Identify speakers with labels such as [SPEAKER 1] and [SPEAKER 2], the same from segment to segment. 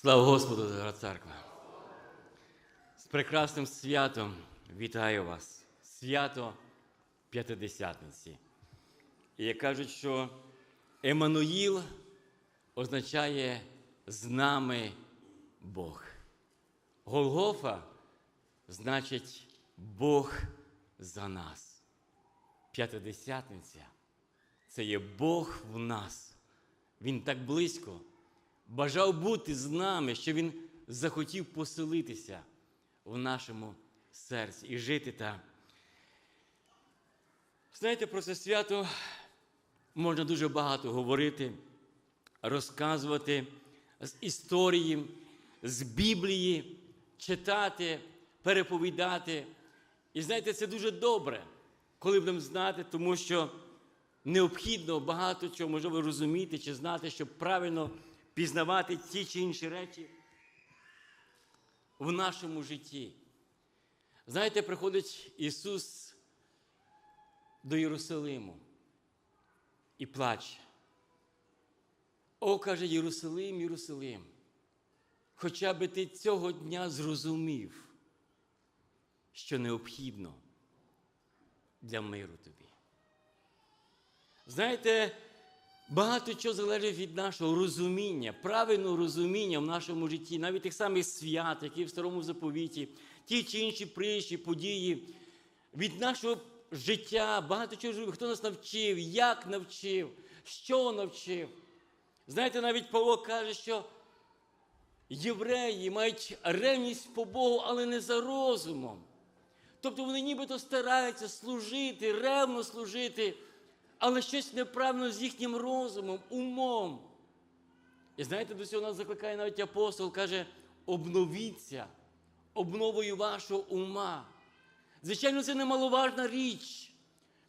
[SPEAKER 1] Слава Господу, дорога церква! З прекрасним святом вітаю вас! Свято П'ятидесятниці. І як кажуть, що Еммануїл означає з нами Бог. Голгофа значить Бог за нас. П'ятидесятниця це є Бог в нас. Він так близько бажав бути з нами, що Він захотів поселитися в нашому серці і жити там. Знаєте, про це свято можна дуже багато говорити, розказувати з історії, з Біблії, читати, переповідати. І знаєте, це дуже добре, коли будемо знати, тому що необхідно багато чого можливо розуміти чи знати, щоб правильно пізнавати ті чи інші речі в нашому житті. Знаєте, приходить Ісус до Єрусалиму і плаче. О, каже Єрусалим, Єрусалим, хоча би ти цього дня зрозумів, що необхідно для миру тобі. Знаєте, багато чого залежить від нашого розуміння, правильного розуміння в нашому житті, навіть тих самих свят, які в старому заповіті, ті чи інші притчі, події, від нашого життя, багато чого, хто нас навчив, як навчив, що навчив. Знаєте, навіть Павло каже, що євреї мають ревність по Богу, але не за розумом. Тобто вони нібито стараються служити, ревно служити, але щось неправильно з їхнім розумом, умом. І знаєте, до цього нас закликає навіть апостол, каже, обновіться обновою вашого ума. Звичайно, це немаловажна річ,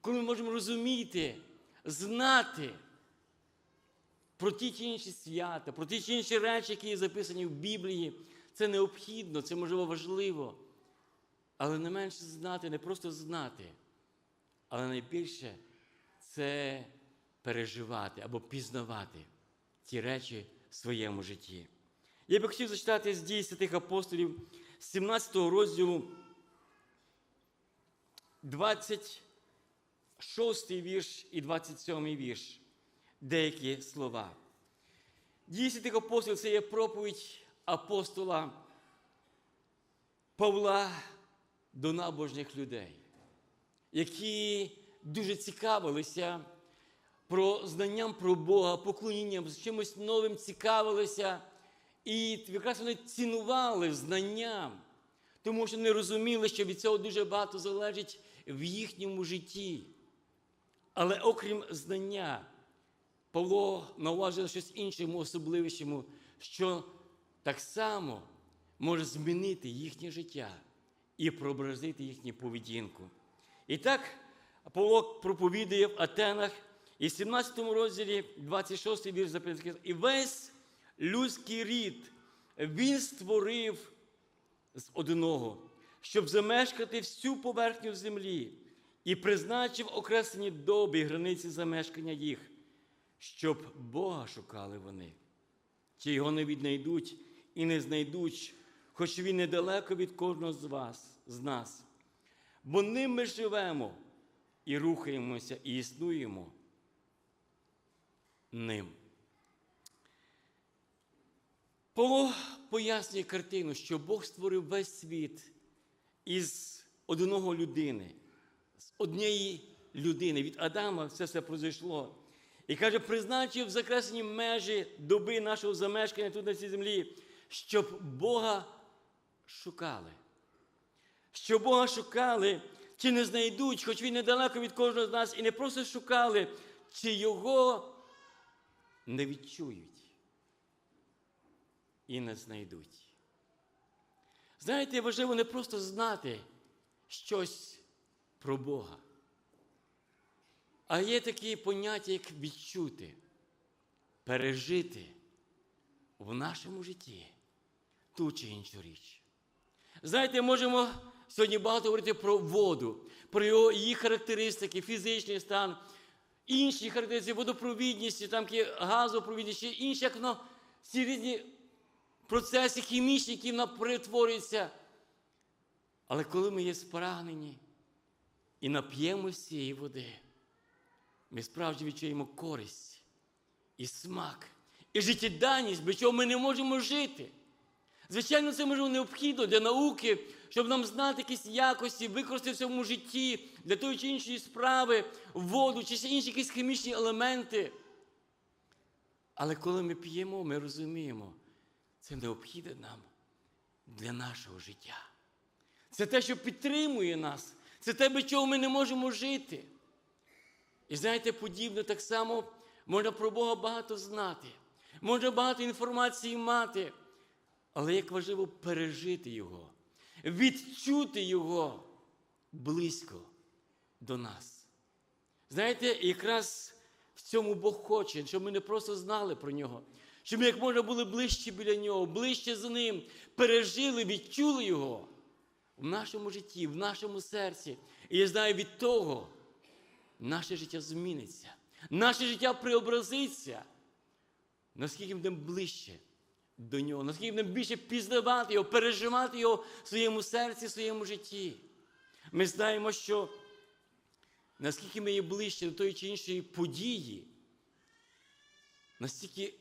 [SPEAKER 1] коли ми можемо розуміти, знати про ті чи інші свята, про ті чи інші речі, які є записані в Біблії. Це необхідно, це можливо важливо. Але не менше знати, не просто знати, але найбільше це переживати або пізнавати ті речі в своєму житті. Я би хотів зачитати з дій святих апостолів 17 розділу 26 вірш і 27 вірш. Деякі слова. Дії святих апостолів це є проповідь апостола Павла до набожних людей, які дуже цікавилися про знанням про Бога, поклонінням, чимось новим цікавилися. І якраз вони цінували знанням, тому що не розуміли, що від цього дуже багато залежить в їхньому житті. Але окрім знання, Павло науважив щось іншому, особливішому, що так само може змінити їхнє життя і прообразити їхню поведінку. І так Павло проповідує в Атенах, і в 17 розділі 26 вірш записує, і весь людський рід він створив з одного, щоб замешкати всю поверхню землі і призначив окреслені доби границі замешкання їх, щоб Бога шукали вони, чи його не віднайдуть і не знайдуть, хоч він недалеко від кожного з вас, з нас. Бо ним ми живемо і рухаємося, і існуємо ним. Павло пояснює картину, що Бог створив весь світ із одного людини, з однієї людини. Від Адама все це пройшло. І каже, призначив закреслені межі доби нашого замешкання тут на цій землі, щоб Бога шукали. Щоб Бога шукали, чи не знайдуть, хоч він недалеко від кожного з нас, і не просто шукали, чи його не відчують і не знайдуть. Знаєте, важливо не просто знати щось про Бога, а є такі поняття, як відчути, пережити в нашому житті ту чи іншу річ. Знаєте, можемо сьогодні багато говорити про воду, про його, її характеристики, фізичний стан, інші характеристики, водопровідність, там газопровідність, інші, як воно, всі різні процеси хімічні, які вона перетворюється. Але коли ми є спрагнені і нап'ємося цієї води, ми справді відчуємо користь і смак, і життєдайність, без чого ми не можемо жити. Звичайно, це можливо необхідно для науки, щоб нам знати якісь якості, використати в своєму житті для тої чи іншої справи, воду чи інші якісь хімічні елементи. Але коли ми п'ємо, ми розуміємо, це необхідно нам для нашого життя. Це те, що підтримує нас, це те, без чого ми не можемо жити. І знаєте, подібно так само можна про Бога багато знати, можна багато інформації мати, але як важливо пережити Його, відчути Його близько до нас. Знаєте, якраз в цьому Бог хоче, щоб ми не просто знали про нього, щоб ми як можна були ближче біля нього, ближче за ним, пережили, відчули Його в нашому житті, в нашому серці. І я знаю, від того наше життя зміниться, наше життя преобразиться, наскільки будемо ближче до нього, наскільки будемо більше пізнавати його, переживати його в своєму серці, в своєму житті. Ми знаємо, що наскільки ми є ближче до тої чи іншої події, настільки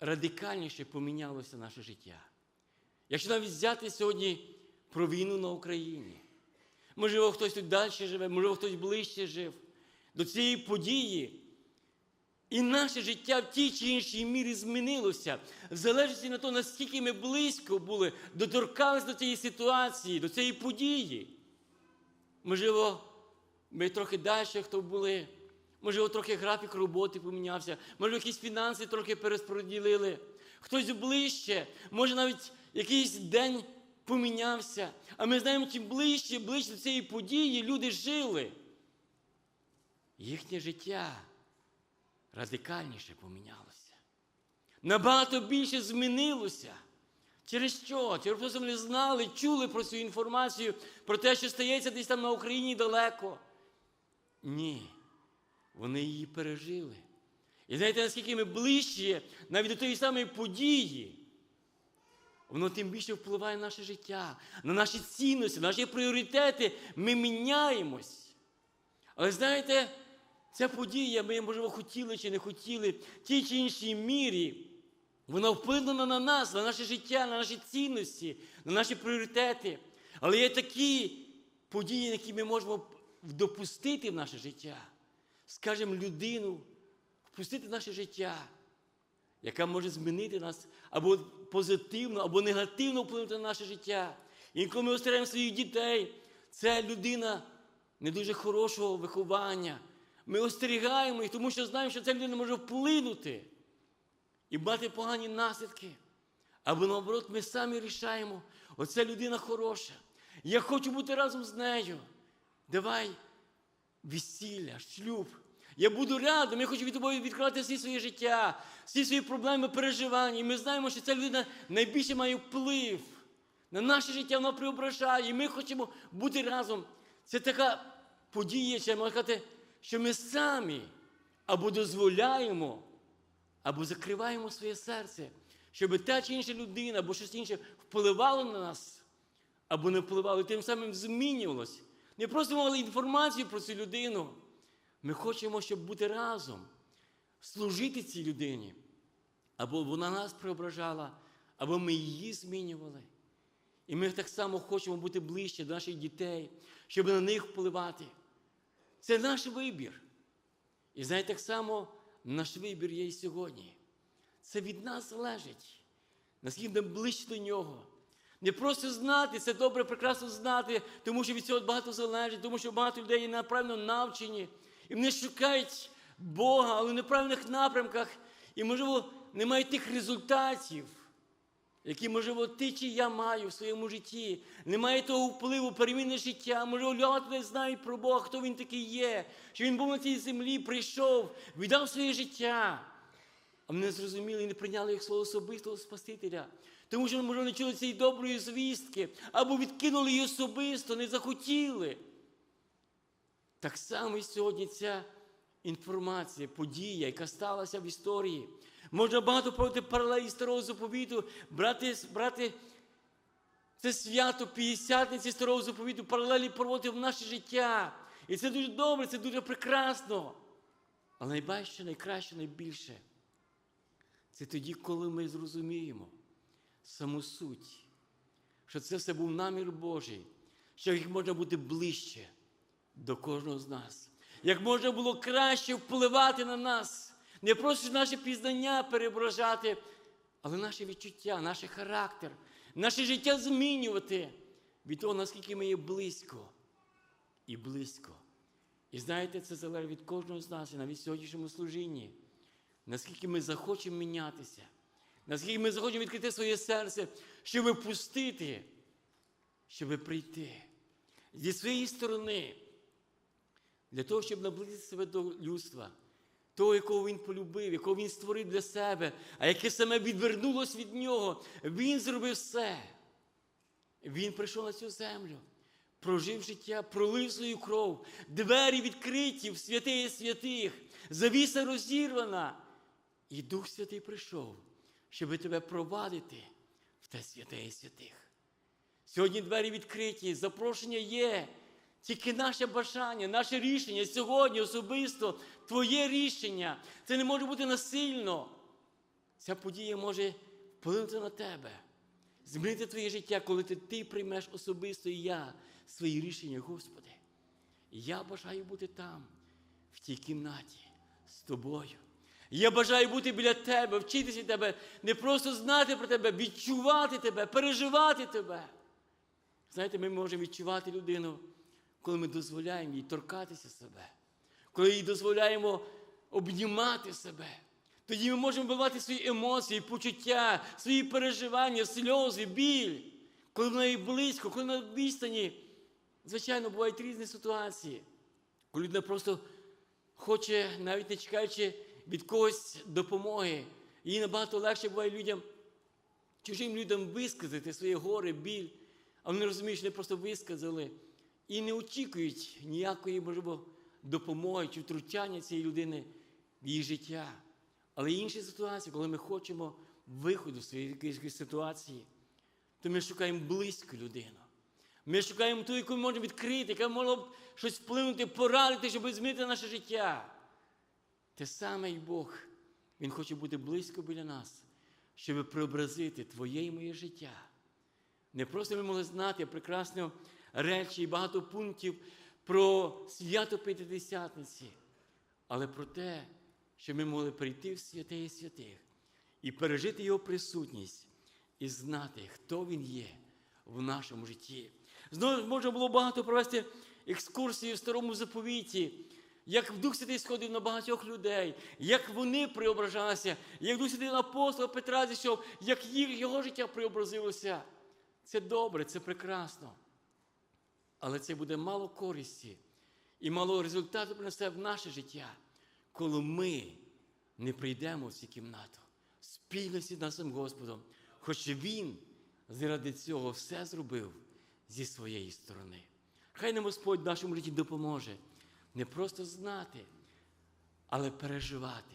[SPEAKER 1] радикальніше помінялося наше життя. Якщо навіть взяти сьогодні про війну на Україні, можливо, хтось тут далі живе, можливо, хтось ближче жив до цієї події. І наше життя в тій чи іншій мірі змінилося, в залежності на те, наскільки ми близько були, доторкалися до цієї ситуації, до цієї події. Можливо, ми трохи далі, хто були, можливо, трохи графік роботи помінявся, можливо, якісь фінанси трохи перерозподілили. Хтось ближче, може навіть якийсь день помінявся. А ми знаємо, чим ближче, ближче до цієї події люди жили. Їхнє життя радикальніше помінялося. Набагато більше змінилося. Через що? Через те, що вони знали, чули про цю інформацію, про те, що стається десь там на Україні далеко. Ні. Вони її пережили. І знаєте, наскільки ми ближче навіть до тієї самої події, воно тим більше впливає на наше життя, на наші цінності, на наші пріоритети. Ми міняємось. Але знаєте, ця подія, ми, можливо, хотіли чи не хотіли, в тій чи іншій мірі, вона вплинула на нас, на наше життя, на наші цінності, на наші пріоритети. Але є такі події, які ми можемо допустити в наше життя. Скажемо, людину, впустити в наше життя, яка може змінити нас або позитивно, або негативно вплинути на наше життя. І коли ми остеремо своїх дітей, це людина не дуже хорошого виховання. Ми остерігаємо їх, тому що знаємо, що ця людина може вплинути і мати погані наслідки. Або наоборот, ми самі рішаємо, оця людина хороша. Я хочу бути разом з нею. Давай весілля, шлюб. Я буду рядом, я хочу від тобою відкривати всі своє життя, всі свої проблеми, переживання. І ми знаємо, що ця людина найбільше має вплив на наше життя, вона преображає. І ми хочемо бути разом. Це така подія, чи можна сказати, що ми самі або дозволяємо, або закриваємо своє серце, щоб та чи інша людина, або щось інше впливало на нас, або не впливало, і тим самим змінювалося. Не просто мали інформацію про цю людину. Ми хочемо, щоб бути разом, служити цій людині. Або вона нас преображала, або ми її змінювали. І ми так само хочемо бути ближче до наших дітей, щоб на них впливати. Це наш вибір. І знаєте, так само наш вибір є і сьогодні. Це від нас залежить, наскільки ближче до нього. Не просто знати, це добре, прекрасно знати, тому що від цього багато залежить, тому що багато людей є неправильно навчені. І вони шукають Бога, але в неправильних напрямках. І, можливо, не мають тих результатів, які, можливо, ти чи я маю в своєму житті. Немає того впливу, переміни життя. Можливо, люди не знають про Бога, хто він такий є, що він був на цій землі, прийшов, віддав своє життя. А вони не зрозуміли і не прийняли їх свого особистого Спасителя. Тому що, можливо, не чули цієї доброї звістки, або відкинули її особисто, не захотіли. Так само і сьогодні ця інформація, подія, яка сталася в історії, Можна багато проводити паралелі старого заповіту, брати, брати це свято П'ятдесятниці старого заповіту, паралелі проводити в наше життя. І це дуже добре, це дуже прекрасно. Але найбільше, найкраще, найбільше це тоді, коли ми зрозуміємо саму суть, що це все був намір Божий, що як можна бути ближче до кожного з нас, як можна було краще впливати на нас, не просто наше пізнання переображати, але наше відчуття, наш характер, наше життя змінювати від того, наскільки ми є близько і близько. І знаєте, це залежить від кожного з нас і навіть в сьогоднішньому служінні. Наскільки ми захочемо мінятися, наскільки ми захочемо відкрити своє серце, щоб пустити, щоб прийти зі своєї сторони, для того, щоб наблизити себе до людства, того, якого він полюбив, якого він створив для себе, а яке саме відвернулось від нього. Він зробив все. Він прийшов на цю землю, прожив життя, пролив свою кров, двері відкриті в святиє святих, завіса розірвана. І Дух Святий прийшов, щоб тебе провадити в те святиє святих. Сьогодні двері відкриті, запрошення є. Тільки наше бажання, наше рішення сьогодні особисто твоє рішення. Це не може бути насильно. Ця подія може вплинути на тебе, змінити твоє життя, коли ти, ти приймеш особисто і я свої рішення, Господи. Я бажаю бути там, в тій кімнаті, з тобою. Я бажаю бути біля тебе, вчитися тебе, не просто знати про тебе, відчувати тебе, переживати тебе. Знаєте, ми можемо відчувати людину, коли ми дозволяємо їй торкатися себе, коли їй дозволяємо обнімати себе. Тоді ми можемо вбивати свої емоції, почуття, свої переживання, сльози, біль. Коли в неї близько, коли на відстані. Звичайно, бувають різні ситуації, коли людина просто хоче, навіть не чекаючи від когось допомоги. Їй набагато легше буває людям, чужим людям висказати своє горе, біль, а вони розуміють, що вони просто висказали і не очікують ніякої, можливо, допомоги чи втручання цієї людини в її життя. Але є інші ситуації, коли ми хочемо виходу з своєї ситуації, то ми шукаємо близьку людину. Ми шукаємо ту, яку ми можемо відкрити, яка могла б щось вплинути, порадити, щоб змінити наше життя. Те саме і Бог. Він хоче бути близько біля нас, щоб преобразити твоє і моє життя. Не просто ми могли знати прекрасні речі багато пунктів про свято П'ятидесятниці, але про те, що ми могли прийти в святе і святих і пережити Його присутність, і знати, хто Він є в нашому житті. Знову можна було багато провести екскурсії в старому заповіті, як Дух Святий сходив на багатьох людей, як вони преображалися, як Дух Святий на апостола Петра зійшов, як їх, його життя преобразилося. Це добре, це прекрасно. Але це буде мало користі і мало результату принесе в наше життя, коли ми не прийдемо в цю кімнату спільно з нашим Господом, хоч Він заради цього все зробив зі своєї сторони. Хай нам Господь в нашому житті допоможе не просто знати, але переживати,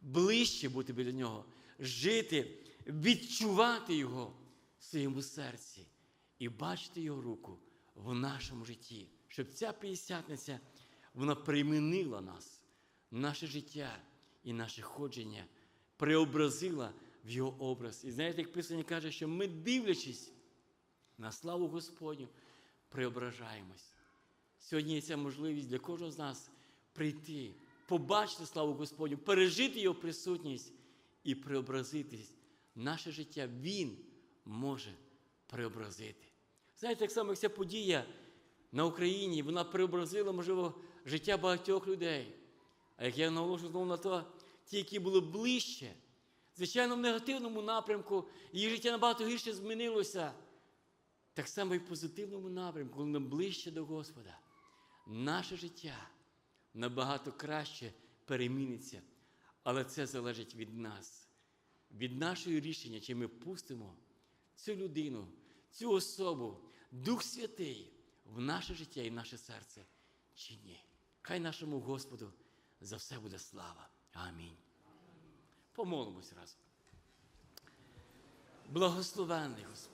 [SPEAKER 1] ближче бути біля нього, жити, відчувати Його в своєму серці і бачити Його руку в нашому житті, щоб ця п'ятдесятниця вона примінила нас, наше життя і наше ходження, преобразила в Його образ. І знаєте, як Писання каже, що ми, дивлячись на славу Господню, преображаємось. Сьогодні є ця можливість для кожного з нас прийти, побачити славу Господню, пережити Його присутність і преобразитись. Наше життя Він може преобразити. Знаєте, так само як ця подія на Україні, вона преобразила, можливо, життя багатьох людей. А як я наголошую знову на те, ті, які були ближче, звичайно, в негативному напрямку, її життя набагато гірше змінилося. Так само і в позитивному напрямку, коли ми ближче до Господа, наше життя набагато краще переміниться. Але це залежить від нас, від нашого рішення, чи ми пустимо цю людину, цю особу, Дух Святий в наше життя і в наше серце, чи ні. Хай нашому Господу за все буде слава. Амінь. Помолимось разом. Благословенний Господь.